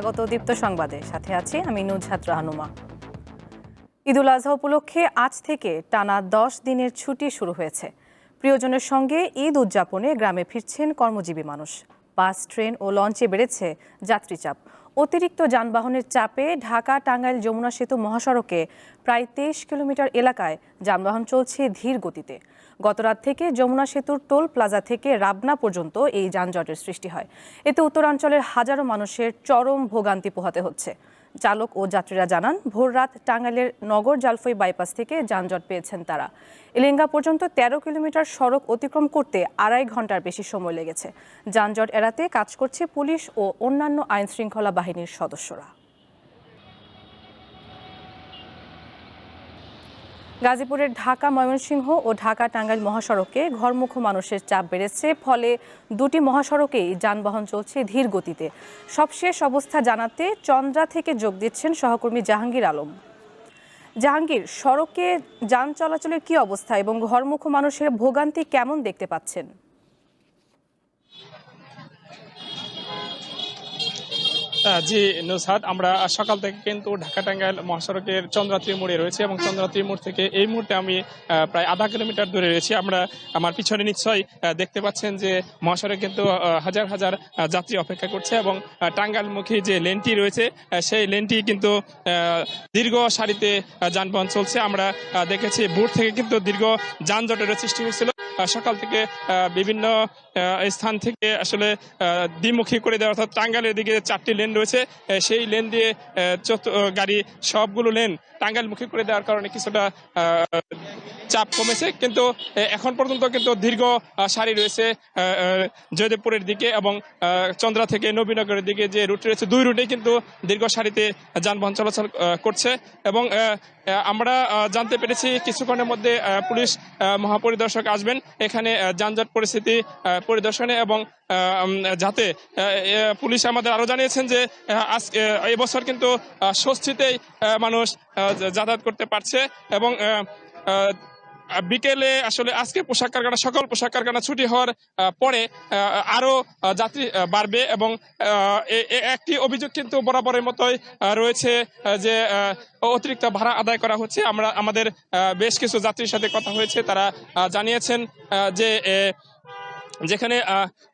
স্বাগত দীপ্ত সংবাদে। সাথে আছি আমি নুজহাত রাহনুমা ঈদুল আজহা উপলক্ষে আজ থেকে টানা দশ দিনের ছুটি শুরু হয়েছে। প্রিয়জনের সঙ্গে ঈদ উদযাপনে গ্রামে ফিরছেন কর্মজীবী মানুষ। বাস, ট্রেন ও লঞ্চে বেড়েছে যাত্রী চাপ অতিরিক্ত যানবাহনের চাপে ঢাকা টাঙ্গাইল যমুনা সেতু মহাসড়কে প্রায় তেইশ কিলোমিটার এলাকায় যানবাহন চলছে ধীর গতিতে। গতরাত থেকে যমুনা সেতুর টোল প্লাজা থেকে রাবনা পর্যন্ত এই যানজটের সৃষ্টি হয়। এতে উত্তরাঞ্চলের হাজারো মানুষের চরম ভোগান্তি পোহাতে হচ্ছে। চালক ও যাত্রীরা জানান, ভোররাত টাঙ্গাইলের নগর জালফই বাইপাস থেকে যানজট পেয়েছেন তারা। এলেঙ্গা পর্যন্ত তেরো কিলোমিটার সড়ক অতিক্রম করতে আড়াই ঘণ্টার বেশি সময় লেগেছে। যানজট এড়াতে কাজ করছে পুলিশ ও অন্যান্য আইনশৃঙ্খলা বাহিনীর সদস্যরা। গাজীপুরের ঢাকা, ময়মনসিংহ ও ঢাকা টাঙ্গাইল মহাসড়কে ঘরমুখ মানুষের চাপ বেড়েছে, ফলে দুটি মহাসড়কেই যানবাহন চলছে ধীর গতিতে। সবশেষ অবস্থা জানাতে চন্দ্রা থেকে যোগ দিচ্ছেন সহকর্মী জাহাঙ্গীর আলম। জাহাঙ্গীর, সড়কে যান চলাচলের কি অবস্থা এবং ঘরমুখ মানুষের ভোগান্তি কেমন দেখতে পাচ্ছেন? জি নুসহাত আমরা সকাল থেকে কিন্তু ঢাকা টাঙ্গাইল মহাসড়কের চন্দ্রাত্রী মোড়ে রয়েছে এবং চন্দ্রাত্রী মোড় থেকে এই মুহূর্তে আমি প্রায় আধা কিলোমিটার দূরে রয়েছি। আমরা আমার পিছনে নিশ্চয়ই দেখতে পাচ্ছেন যে মহাসড়কে কিন্তু হাজার হাজার যাত্রী অপেক্ষা করছে এবং টাঙ্গাইলমুখী যে লেনটি রয়েছে সেই লেনটি কিন্তু দীর্ঘ সারিতে যানবাহন চলছে। আমরা দেখেছি, ভোর থেকে কিন্তু দীর্ঘ যানজটের সৃষ্টি হয়েছিল। সকাল থেকে বিভিন্ন স্থান থেকে আসলে দ্বিমুখী করে দেওয়া অর্থাৎ টাঙ্গালের দিকে চারটি লেন রয়েছে। সেই লেন দিয়ে গাড়ি সবগুলো লেন টাঙ্গালমুখী করে দেওয়ার কারণে কিছুটা চাপ কমেছে, কিন্তু এখন পর্যন্ত কিন্তু দীর্ঘ সারি রয়েছে জয়দেবপুরের দিকে এবং চন্দ্রা থেকে নবীনগরের দিকে যে রুট রয়েছে, দুই রুটে কিন্তু দীর্ঘ সারিতে যানবাহন চলাচল করছে এবং আমরা জানতে পেরেছি কিছুক্ষণের মধ্যে পুলিশ মহাপরিদর্শক আসবেন। এখানে যানজট পরিস্থিতি পরিদর্শনে এবং যাতে পুলিশ আমাদের আরও জানিয়েছেন যে আজ এবছর কিন্তু স্বস্তিতেই মানুষ যাতায়াত করতে পারছে এবং বিকেলে আসলে আজকে পোশাক কারখানা সকল পোশাক কারখানা ছুটি হওয়ার পরে আহ, আরও যাত্রী বাড়বে এবং একটি অভিযোগ কিন্তু বরাবরের মতোই রয়েছে যে অতিরিক্ত ভাড়া আদায় করা হচ্ছে। আমরা আমাদের বেশ কিছু যাত্রীর সাথে কথা হয়েছে। তারা জানিয়েছেন যে যেখানে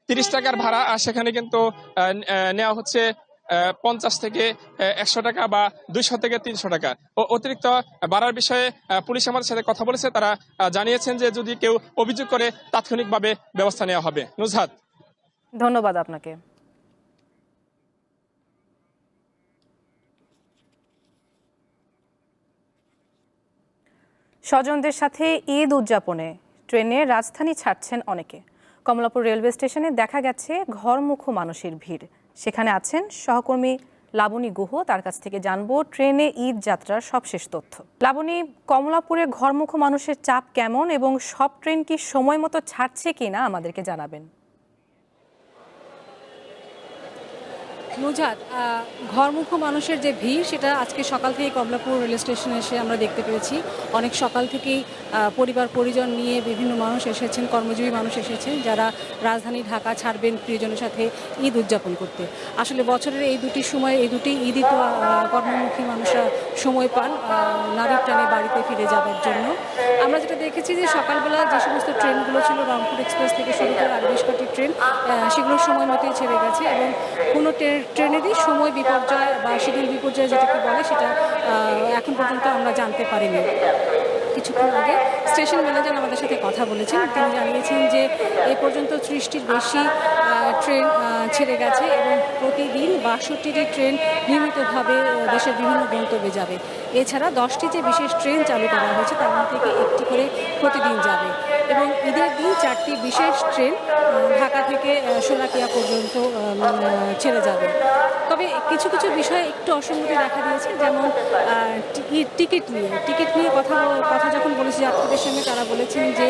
তিরিশ টাকার ভাড়া সেখানে কিন্তু নেওয়া হচ্ছে পঞ্চাশ থেকে একশো টাকা বা দুইশো থেকে তিনশো টাকা। ও অতিরিক্ত বাড়ার বিষয়ে পুলিশ আমাদের সাথে কথা বলেছে। তারা জানিয়েছেন যে যদি কেউ অভিযোগ করে, তাৎক্ষণিকভাবে ব্যবস্থা নেওয়া হবে। নুজহাত। ধন্যবাদ আপনাকে। স্বজনদের সাথে ঈদ উদযাপনে ট্রেনে রাজধানী ছাড়ছেন অনেকে। কমলাপুর রেলওয়ে স্টেশনে দেখা গেছে ঘরমুখো মানুষের ভিড়। সেখানে আছেন সহকর্মী লাবণী গুহ। তার কাছ থেকে জানব ট্রেনে ঈদ যাত্রার সবশেষ তথ্য। লাবণী, কমলাপুরে ঘরমুখ মানুষের চাপ কেমন এবং সব ট্রেন কি সময় মতো ছাড়ছে কিনা আমাদেরকে জানাবেন। নুজাত ঘরমুখ মানুষের যে ভিড় সেটা আজকে সকাল থেকে কমলাপুর রেল স্টেশনে এসে আমরা দেখতে পেয়েছি। অনেক সকাল থেকেই পরিবার পরিজন নিয়ে বিভিন্ন মানুষ এসেছেন কর্মজীবী মানুষ এসেছেন যারা রাজধানী ঢাকা ছাড়বেন প্রিয়জনের সাথে ঈদ উদযাপন করতে। আসলে বছরের এই দুটি সময় এই দুটি ঈদই তো কর্মমুখী মানুষরা সময় পান নারীর টানে বাড়িতে ফিরে যাবার জন্য। আমরা যেটা দেখেছি যে সকালবেলা যে সমস্ত ট্রেনগুলো ছিল রংপুর এক্সপ্রেস থেকে শুরু করে আরও বেশ ট্রেন আহ, সেগুলো সময় মতোই ছেড়ে গেছে এবং কোনো ট্রে- ট্রেনেরই সময় বিপর্যয় বা শিডিউল বিপর্যয় যেটাকে বলে সেটা এখন পর্যন্ত আমরা জানতে পারিনি। কিছুক্ষণ আগে স্টেশন ম্যানেজার আমাদের সাথে কথা বলেছেন। তিনি জানিয়েছেন যে এ পর্যন্ত ত্রিশটির বেশি ট্রেন ছেড়ে গেছে এবং প্রতিদিন বাষট্টিটি ট্রেন নিয়মিতভাবে দেশের বিভিন্ন গন্তব্যে যাবে। এছাড়া দশটি যে বিশেষ ট্রেন চালু করা হয়েছে, তার মধ্যে থেকে একটি করে প্রতিদিন যাবে। এবং ঈদের দিন চারটি বিশেষ ট্রেন ঢাকা থেকে সোনাকিয়া পর্যন্ত ছেড়ে যাবে। তবে কিছু কিছু বিষয়ে একটু অসঙ্গতি দেখা দিয়েছে, যেমন টিকিট নিয়ে। টিকিট নিয়ে কথা কথা যখন বলেছি যাত্রীদের সঙ্গে, তারা বলেছেন যে,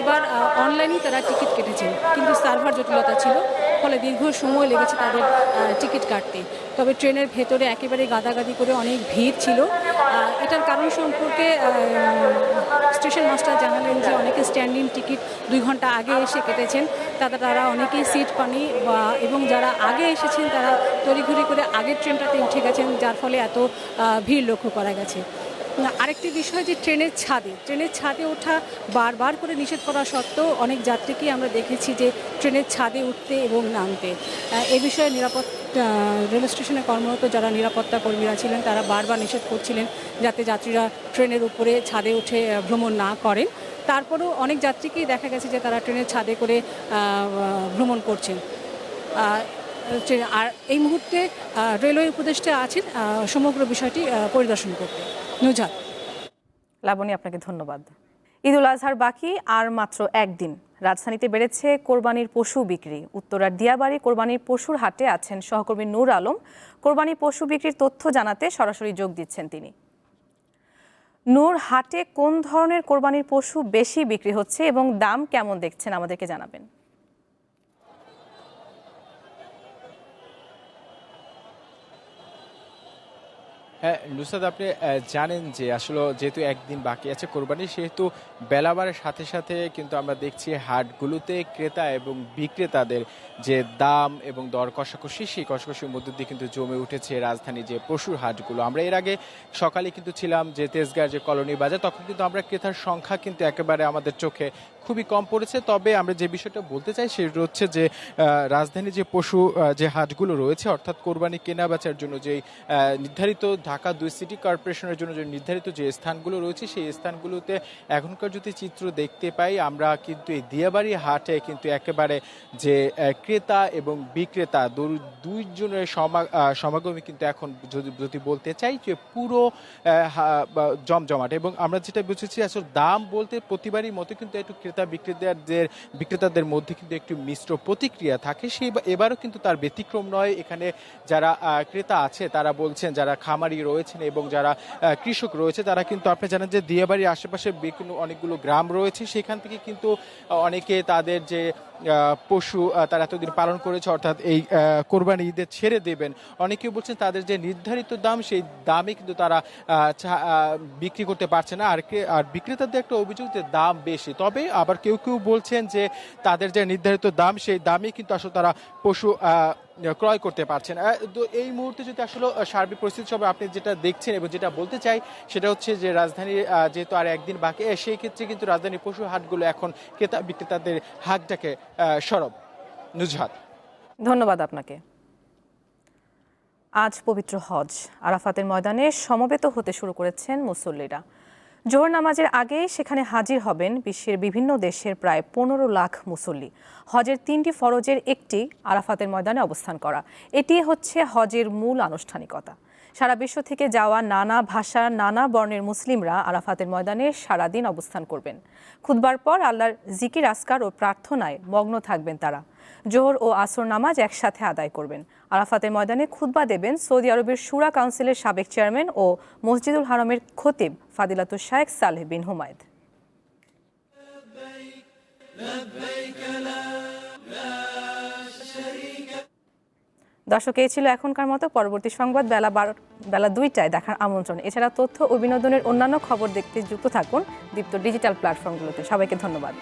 এবার অনলাইনেই তারা টিকিট কেটেছেন। কিন্তু সার্ভার জটিলতা ছিল। ফলে দীর্ঘ সময় লেগেছে তাদের টিকিট কাটতে। তবে ট্রেনের ভেতরে একেবারে গাদাগাদি করে অনেক ভিড় ছিল। এটার কারণ সম্পর্কে স্টেশন মাস্টার জানালেন যে অনেকে স্ট্যান্ডিং টিকিট দুই ঘণ্টা আগে এসে কেটেছেন। তাতে তারা অনেকেই সিট পানি বা, এবং যারা আগে এসেছেন তারা তড়িঘড়ি করে আগের ট্রেনটাতে উঠে গেছেন, যার ফলে এত ভিড় লক্ষ্য করা গেছে। আরেকটি বিষয় যে ট্রেনের ছাদে ট্রেনের ছাদে ওঠা বারবার করে নিষেধ করা সত্ত্বেও অনেক যাত্রীকেই আমরা দেখেছি যে ট্রেনের ছাদে উঠতে এবং নামতে। এ বিষয়ে নিরাপদ রেল স্টেশনে কর্মরত যারা নিরাপত্তা কর্মীরা ছিলেন, তারা বারবার নিষেধ করছিলেন যাতে যাত্রীরা ট্রেনের উপরে ছাদে উঠে ভ্রমণ না করেন। তারপরেও অনেক যাত্রীকেই দেখা গেছে যে তারা ট্রেনের ছাদে করে ভ্রমণ করছেন। আর এই মুহূর্তে রেলওয়ে উপদেষ্টা আছেন সমগ্র বিষয়টি পরিদর্শন করতে। নুজাত লাবণী, আপনাকে ধন্যবাদ। ঈদুল আজহার বাকি, আর মাত্র একদিন। রাজধানীতে বেড়েছে কোরবানির পশু বিক্রি। উত্তরার দিয়াবাড়ি কোরবানির পশুর হাটে আছেন সহকর্মী নূর আলম। কোরবানি পশু বিক্রির তথ্য জানাতে সরাসরি যোগ দিচ্ছেন তিনি। নূর, হাটে কোন ধরনের কোরবানির পশু বেশি বিক্রি হচ্ছে এবং দাম কেমন দেখছেন আমাদেরকে জানাবেন। নুসাদ আপনি জানেন যে আসলে যেহেতু একদিন বাকি আছে কোরবানি, সেহেতু বেলাবারের সাথে সাথে কিন্তু আমরা দেখছি হাটগুলোতে ক্রেতা এবং বিক্রেতাদের যে দাম এবং দর কষাকষি, সেই কষাকষির মধ্য দিয়ে কিন্তু জমে উঠেছে রাজধানী যে পশুর হাটগুলো। আমরা এর আগে সকালে কিন্তু ছিলাম যে তেজগাঁর যে কলোনি বাজার, তখন কিন্তু আমরা ক্রেতার সংখ্যা কিন্তু একেবারে আমাদের চোখে খুবই কম পড়েছে। তবে আমরা যে বিষয়টা বলতে চাই সেটা হচ্ছে যে আহ, রাজধানী যে পশু যে হাটগুলো রয়েছে অর্থাৎ কোরবানি কেনা বেচার জন্য আহ, নির্ধারিত ঢাকা দুই সিটি কর্পোরেশনের জন্য যে নির্ধারিত যে স্থানগুলো রয়েছে সেই স্থানগুলোতে এখনকার যদি চিত্র দেখতে পাই আমরা কিন্তু এই দিয়াবাড়ি হাটে কিন্তু একেবারে যে ক্রেতা এবং বিক্রেতা দুইজনের সমাগমে কিন্তু এখন যদি যদি বলতে চাই যে পুরো জমজমাট। এবং আমরা যেটা বুঝেছি আসলে দাম বলতে প্রতিবারই মতো কিন্তু একটু ক্রেতা বিক্রেতাদের বিক্রেতাদের মধ্যে কিন্তু একটু মিশ্র প্রতিক্রিয়া থাকে। সেই এবারও কিন্তু তার ব্যতিক্রম নয়। এখানে যারা ক্রেতা আছে, তারা বলছেন, যারা খামারি রয়েছেন এবং যারা কৃষক রয়েছে, তারা কিন্তু আপনি জানেন যে দিয়াবাড়ির আশেপাশে অনেকগুলো গ্রাম রয়েছে। সেখান থেকে কিন্তু অনেকে তাদের যে পশু তারা এতদিন পালন করেছে, অর্থাৎ এই কোরবানি ঈদে ছেড়ে দেবেন। অনেকেই বলছেন তাদের যে নির্ধারিত দাম, সেই দামে কিন্তু তারা বিক্রি করতে পারছে না। আর আর বিক্রেতাদের একটা অভিযোগ যে দাম বেশি। তবে আবার কেউ কেউ বলছেন যে তাদের যে নির্ধারিত দাম, সেই দামে কিন্তু আসলে তারা পশু ক্রয় করতে পারছেন। তো এই মুহূর্তে যদি আসলে সার্বিক পরিস্থিতি সব আপনি যেটা দেখছেন এবং যেটা বলতে চাই সেটা হচ্ছে যে রাজধানী আহ, যেহেতু আর একদিন বাকি সেই ক্ষেত্রে কিন্তু রাজধানীর পশু হাটগুলো এখন ক্রেতা বিক্রেতাদের হাটটাকে সরব। নুজহাত। ধন্যবাদ আপনাকে। আজ পবিত্র হজ। আরাফাতের ময়দানে সমবেত হতে শুরু করেছেন মুসল্লিরা। জোহর নামাজের আগে সেখানে হাজির হবেন বিশ্বের বিভিন্ন দেশের প্রায় পনেরো লাখ মুসল্লি। হজের তিনটি ফরজের একটি আরাফাতের ময়দানে অবস্থান করা। এটি হচ্ছে হজের মূল আনুষ্ঠানিকতা। সারা বিশ্ব থেকে যাওয়া নানা ভাষা, নানা বর্ণের মুসলিমরা আরাফাতের ময়দানে সারাদিন অবস্থান করবেন। খুদবার পর আল্লাহর জিকির আসকার ও প্রার্থনায় মগ্ন থাকবেন তারা। জোহর ও আসর নামাজ একসাথে আদায় করবেন। আরাফাতের ময়দানে খুতবা দেবেন সৌদি আরবের সুরা কাউন্সিলের সাবেক চেয়ারম্যান ও মসজিদুল হারামের খতিব ফাদিলাতু শায়েখ সালেহ বিন হুমায়দ। দর্শক, এই ছিল এখনকার মতো। পরবর্তী সংবাদ বেলা বারো, বেলা দুইটায় দেখার আমন্ত্রণ। এছাড়া তথ্য ও বিনোদনের অন্যান্য খবর দেখতে যুক্ত থাকুন দীপ্ত ডিজিটাল প্ল্যাটফর্মগুলোতে। সবাইকে ধন্যবাদ।